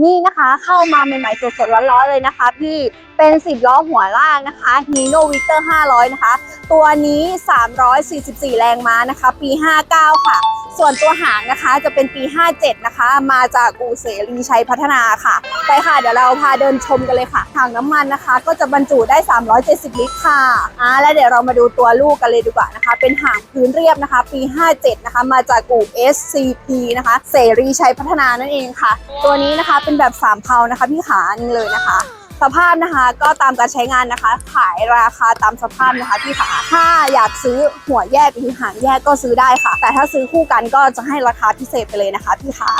นี่นะคะเข้ามาใหม่ๆสดๆร้อนๆเลยนะคะ พี่เป็น10ล้อหัวลากนะคะ Nino Victor 500 นะคะ ตัวนี้ 344 แรงม้านะคะ ปี 59 ค่ะ ส่วนตัวหางนะคะจะเป็นปี 57 นะคะ มาจากอูเสรีชัยพัฒนาค่ะ ไปค่ะ เดี๋ยวเราพาเดินชมกันเลยค่ะถังน้ำมันนะคะ ก็จะบรรจุได้ 370 ลิตรค่ะอ่าแล้วเดี๋ยวเรามาดูตัวลูกกันเลยดีกว่านะคะ เป็นหางพื้นเรียบนะคะ ปี 57 นะคะ มาจากอู SCP นะคะ เสรีชัยพัฒนานั่นเองค่ะ ตัวนี้นะคะเป็นแบบสามเพลานะคะพี่ขานี่เลยนะคะ สภาพนะคะ ก็ตามการใช้งานนะคะ ขายราคาตามสภาพนะคะพี่ขาถ้าอยากซื้อหัวแยกหรือหางแยกก็ซื้อได้ค่ะ แต่ถ้าซื้อคู่กันก็จะให้ราคาพิเศษไปเลยนะคะพี่ขา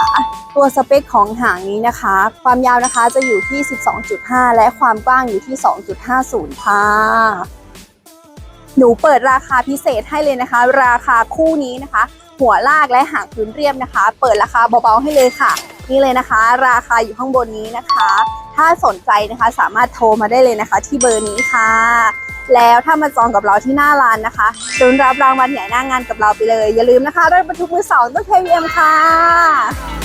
ตัวสเปคของหางนี้นะคะ ความยาวนะคะจะอยู่ที่ 12.5 และความกว้างอยู่ที่ 2.50 ค่ะหนูเปิดราคาพิเศษให้เลยนะคะ ราคาคู่นี้นะคะ หัวลากและหางพื้นเรียบนะคะ เปิดราคาเบาๆให้เลยค่ะ นี่เลยนะคะ ราคาอยู่ข้างบนนี้นะคะ ถ้าสนใจนะคะสามารถโทรมาได้เลยนะคะ ที่เบอร์นี้ค่ะ แล้วถ้ามาจองกับเราที่หน้าร้านนะคะรุนรับรางวัลใหญ่หน้างานกับเราไปเลย อย่าลืมนะคะรถบรรทุกมือสองต้อง KVM ค่ะ